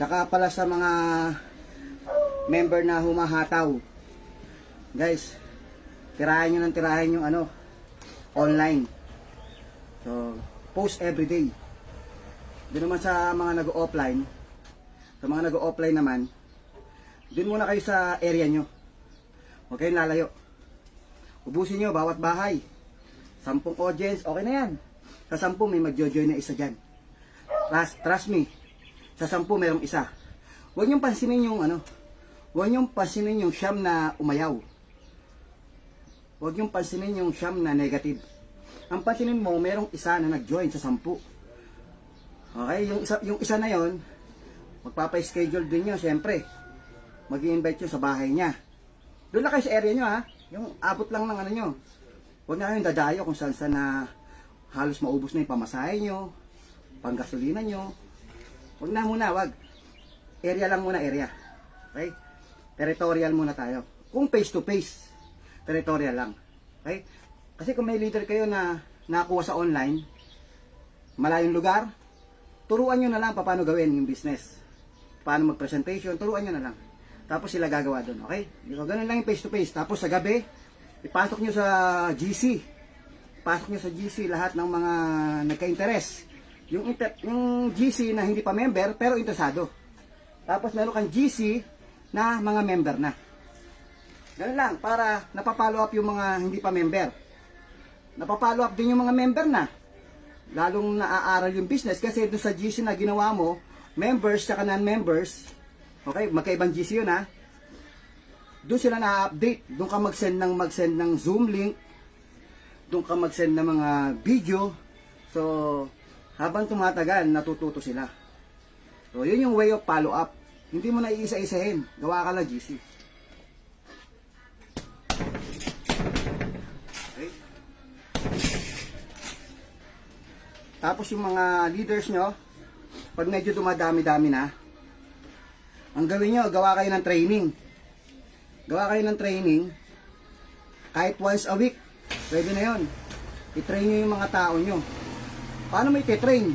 Saka pala sa mga member na humahataw. Guys, tirahan nyo ng tirahan yung ano, online. So, post every day. Doon naman sa mga nag-offline, sa mga nag-offline naman, doon muna kayo sa area nyo. Huwag kayong lalayo. Ubusin nyo bawat bahay. Sampung audience, okay na yan. Sa sampu may magjo-join na isa dyan. Trust, trust me. Sa sampu mayroong isa. Huwag niyong pansinin yung ano. Huwag niyong pansinin yung siyam na umayaw. Huwag niyong pansinin yung siyam na negative. Ang pansinin mo, merong isa na nag-join sa sampu. Okay, yung isa, yung isa na yon magpapa-schedule din nyo, syempre. mag invite nyo sa bahay niya. Doon lang kayo sa area nyo ha. Yung abot lang ng ano nyo. Huwag na kayong dadayo kung saan saan na halos maubos na yung pamasahe nyo, panggasolina nyo. Huwag na muna, wag. Area lang muna, area. Okay? Territorial muna tayo. Kung face to face, territorial lang. Okay? Kasi kung may leader kayo na nakuha sa online, malayong lugar, turuan nyo na lang pa paano gawin yung business. Paano mag-presentation, turuan nyo na lang. Tapos sila gagawa doon, okay? So, ganun lang yung face to face. Tapos sa gabi, ipasok nyo sa GC. Pasok nyo sa GC lahat ng mga nagka-interest. Yung, yung GC na hindi pa member, pero interesado. Tapos meron kang GC na mga member na. Ganun lang, para napapollow up yung mga hindi pa member. Napapollow up din yung mga member na. Lalong naaaral yung business kasi doon sa GC na ginawa mo, members tsaka non-members, okay, magkaibang GC yun ha, doon sila na-update. Doon ka mag-send ng mag-send ng Zoom link. Doon ka mag-send ng mga video. So, habang tumatagal, natututo sila. So, yun yung way of follow-up. Hindi mo na iisa-isahin. Gawa ka lang GC. Okay? Tapos yung mga leaders nyo, pag medyo dumadami-dami na, ang gawin nyo, gawa kayo ng training. Gawa kayo ng training, kahit once a week, pwede na yon. I-train nyo yung mga tao nyo. Paano mo i-train?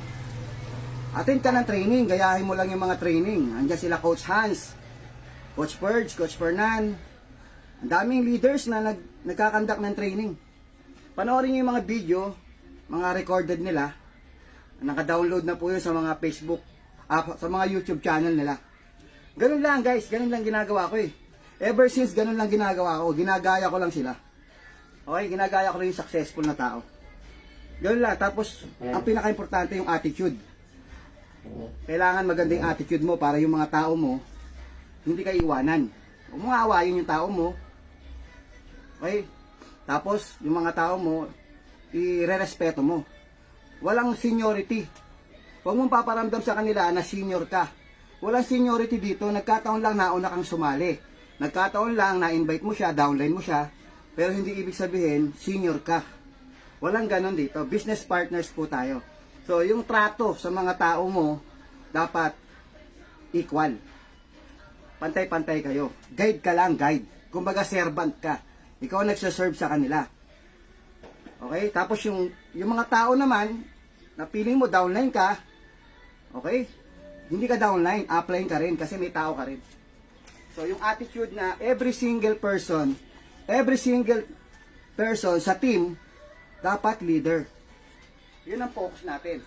Attend ka ng training, gayahin mo lang yung mga training. Andiyan sila Coach Hans, Coach Purge, Coach Fernan. Ang daming leaders na nag, nagkakandak ng training. Panoorin nyo yung mga video, mga recorded nila. Naka-download na po yun sa mga Facebook, ah, sa mga YouTube channel nila. Ganun lang guys, ganun lang ginagawa ko eh. Ever since ganun lang ginagawa ko, ginagaya ko lang sila. Okay, ginagaya ko lang yung successful na tao. Ganun lang, tapos ang pinaka-importante yung attitude. Kailangan maganda yung attitude mo para yung mga tao mo, hindi ka iwanan. Huwag mo aawayin yung tao mo. Okay? Tapos, yung mga tao mo, i-respeto mo. Walang seniority. Huwag mong paparamdam sa kanila na senior ka. Walang seniority dito, nagkataon lang nauna kang sumali. Nagkataon lang na-invite mo siya, downline mo siya, pero hindi ibig sabihin, senior ka. Walang ganon dito. Business partners po tayo. So, yung trato sa mga tao mo, dapat equal. Pantay-pantay kayo. Guide ka lang, guide. Kumbaga, servant ka. Ikaw ang nagsaserve sa kanila. Okay? Tapos yung, yung mga tao naman, na feeling mo downline ka, okay? Hindi ka downline, upline ka rin kasi may tao ka rin. So, yung attitude na every single person, every single person sa team, dapat leader. Yun ang focus natin.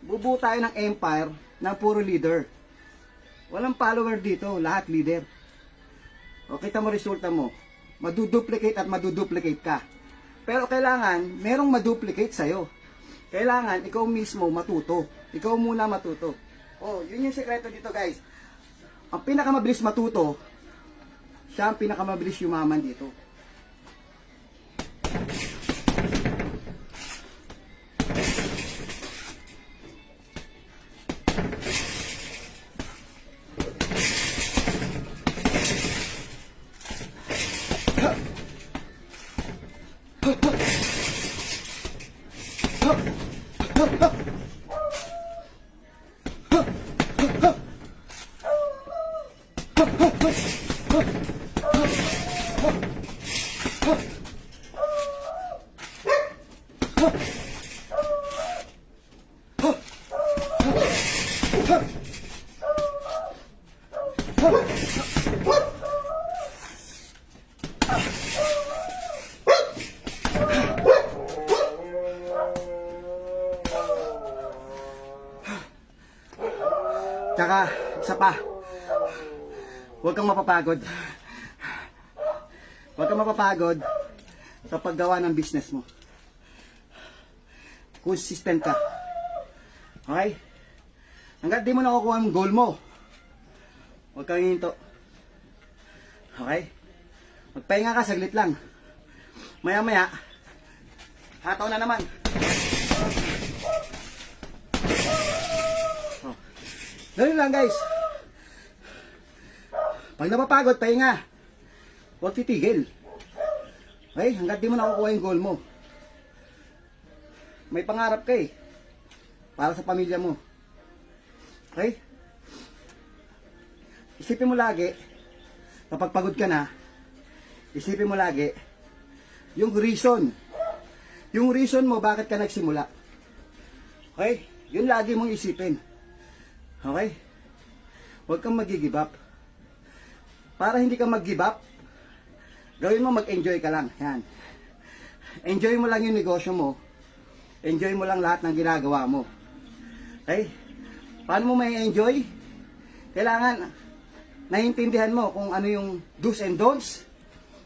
Bubuo tayo ng empire ng puro leader. Walang follower dito, lahat leader. O, kita mo resulta mo. Maduduplicate at maduduplicate ka. Pero kailangan, merong maduplicate sa'yo. Kailangan, ikaw mismo matuto. Ikaw muna matuto. Oh, yun yung sekreto dito guys. Ang pinakamabilis matuto, siya ang pinakamabilis yumaman dito. Tsaka, isa pa. Huwag kang mapapagod. Huwag kang mapapagod sa paggawa ng business mo. Consistent ka. Okay? Hanggat di mo nakukuha ang goal mo, huwag kang hinto. Okay? Magpahinga ka, saglit lang. Maya maya, hataw na naman. Oh. Ganun lang guys. Pag napapagod, pahinga. Huwag titigil. Okay? Hanggat di mo nakukuha yung goal mo. May pangarap ka eh. Para sa pamilya mo. Okay? Isipin mo lagi, kapag pagod ka na, isipin mo lagi, yung reason. Yung reason mo bakit ka nagsimula. Okay? Yun lagi mong isipin. Okay? Huwag kang mag-give. Para hindi ka mag-give up, gawin mo mag-enjoy ka lang. Yan. Enjoy mo lang yung negosyo mo. Enjoy mo lang lahat ng ginagawa mo. Okay? Paano mo may enjoy? Kailangan naiintindihan mo kung ano yung do's and don'ts.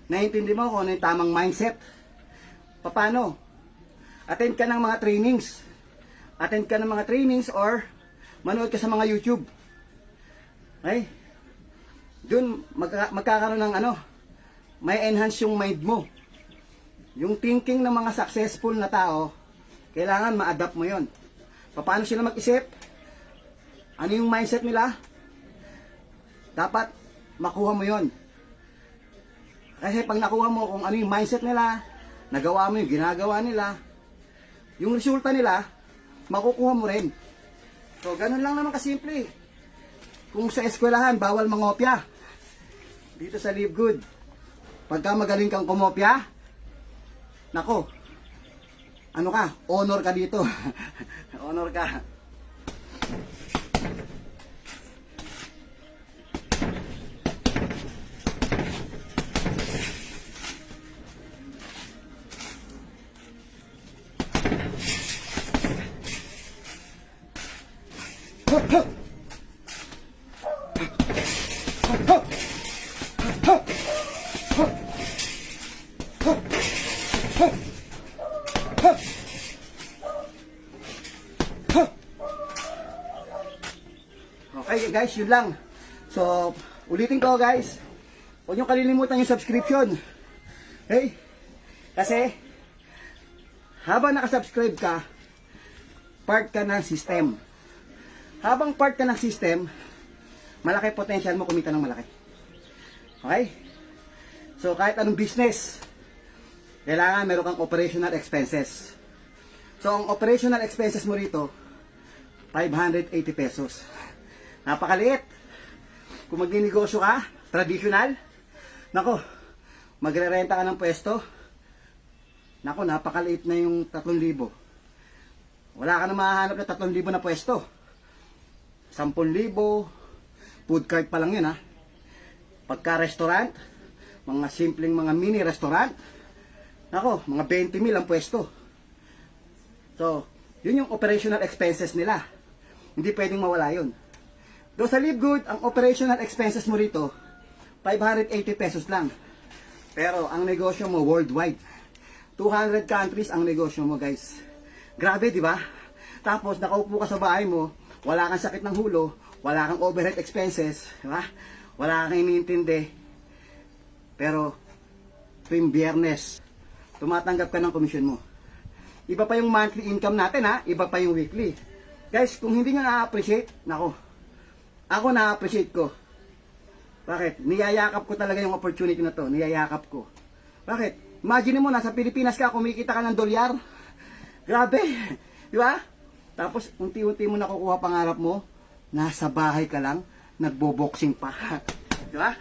Naiintindihan mo kung ano yung tamang mindset. Paano? Attend ka ng mga trainings. Attend ka ng mga trainings or manood ka sa mga YouTube. Okay? Doon magka- magkakaroon ng ano, may enhance yung mind mo. Yung thinking ng mga successful na tao, kailangan ma-adapt mo yon. Paano sila mag-isip? Ano yung mindset nila? Dapat makuha mo yon. Kasi pag nakuha mo kung ano yung mindset nila, nagawa mo yung ginagawa nila, yung resulta nila, makukuha mo rin. So, ganun lang naman kasimple. Kung sa eskwelahan, bawal mangopya. Dito sa Live Good, pagka magaling kang kumopya, nako, ano ka, honor ka dito. honor ka. Guys, yun lang. So, ulitin ko guys. Huwag nyo kalilimutan yung subscription. Okay? Kasi, habang nakasubscribe ka, part ka ng system. Habang part ka ng system, malaki potential mo kumita ng malaki. Okay? So, kahit anong business, kailangan meron kang operational expenses. So, ang operational expenses mo rito, 580 pesos. Napakaliit. Kung magninegosyo ka, traditional, nako, magre-renta ka ng pwesto, nako, napakaliit na yung 3,000. Wala ka na mahanap na 3,000 na pwesto. 10,000, food cart pa lang yun ha. Pagka restaurant, mga simpleng mga mini restaurant, nako, mga 20 mil ang pwesto. So, yun yung operational expenses nila. Hindi pwedeng mawala yun. Do sa Live Good, ang operational expenses mo rito, 580 pesos lang. Pero ang negosyo mo worldwide, 200 countries ang negosyo mo guys. Grabe, di ba? Tapos nakaupo ka sa bahay mo, wala kang sakit ng hulo, wala kang overhead expenses, di ba? Wala kang iniintindi. Pero tuwing biyernes, tumatanggap ka ng komisyon mo. Iba pa yung monthly income natin ha, iba pa yung weekly. Guys, kung hindi nyo na-appreciate, nako, ako na-appreciate ko. Bakit? Niyayakap ko talaga yung opportunity na to. Niyayakap ko. Bakit? Imagine mo, nasa Pilipinas ka, kumikita ka ng dolyar. Grabe. Di ba? Tapos, unti-unti mo nakukuha pangarap mo, nasa bahay ka lang, nagbo-boxing pa. Di ba?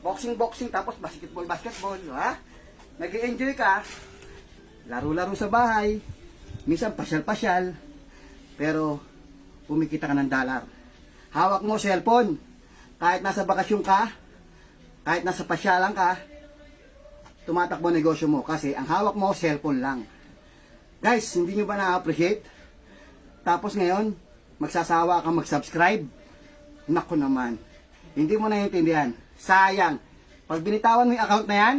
Boxing-boxing, tapos basketball-basketball. Di ba? nag enjoy ka, laro-laro sa bahay, minsan pasyal-pasyal, pero kumikita ka ng dollar. hawak mo cellphone. Kahit nasa bakasyon ka, kahit nasa pasyalan ka, tumatakbo negosyo mo kasi ang hawak mo cellphone lang. Guys, hindi nyo ba na-appreciate? Tapos ngayon, magsasawa ka mag-subscribe? Naku naman, hindi mo naiintindihan. Sayang. Pag binitawan mo yung account na yan,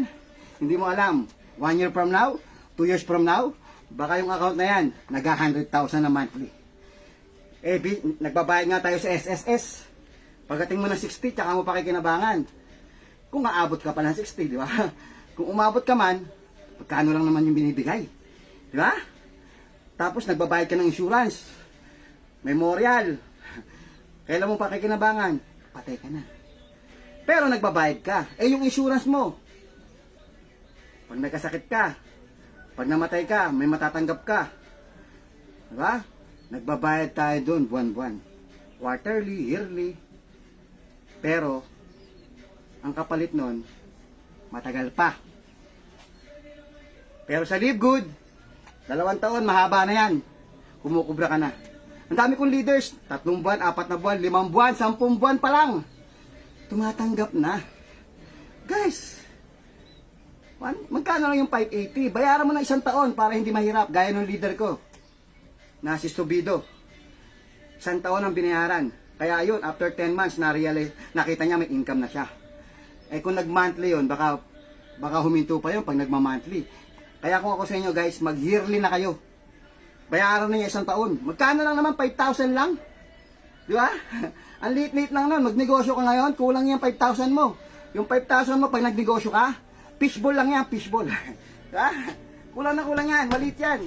hindi mo alam. One year from now, two years from now, baka yung account na yan, nag 100,000 na monthly. Eh, bi- nagbabayad nga tayo sa SSS. Pagdating mo ng 60, tsaka mo pakikinabangan. Kung aabot ka pa ng 60, di ba? Kung umabot ka man, pagkano lang naman yung binibigay. Di ba? Tapos nagbabayad ka ng insurance. Memorial. Kailan mo pakikinabangan? Patay ka na. Pero nagbabayad ka. Eh yung insurance mo, pag nagkasakit ka, pag namatay ka, may matatanggap ka. Diba? Nagbabayad tayo doon buwan-buwan. Quarterly, yearly. Pero, ang kapalit nun, matagal pa. Pero sa Live Good, dalawang taon, mahaba na yan. Kumukubra ka na. Ang dami kong leaders, tatlong buwan, apat na buwan, limang buwan, sampung buwan pa lang. Tumatanggap na. Guys, magkano lang yung 580? Bayaran mo na isang taon para hindi mahirap, gaya ng leader ko na si Subido. Isang taon ang binayaran. Kaya yun, after 10 months, na-realize, nakita niya may income na siya. Eh kung nag-monthly yun, baka, baka huminto pa yun pag nagma-monthly. Kaya kung ako sa inyo guys, mag-yearly na kayo. Bayaran na niya isang taon. Magkano lang naman? 5,000 lang? Di ba? Ang liit-liit lang nun. Magnegosyo ka ngayon, kulang yung 5,000 mo. Yung 5,000 mo, pag nagnegosyo ka, fishball lang yan, fishball. Di ba? Kulang na kulang yan, maliit yan.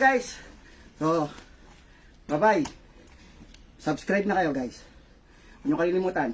Guys. So, bye-bye. Subscribe na kayo guys. Huwag niyo kalimutan.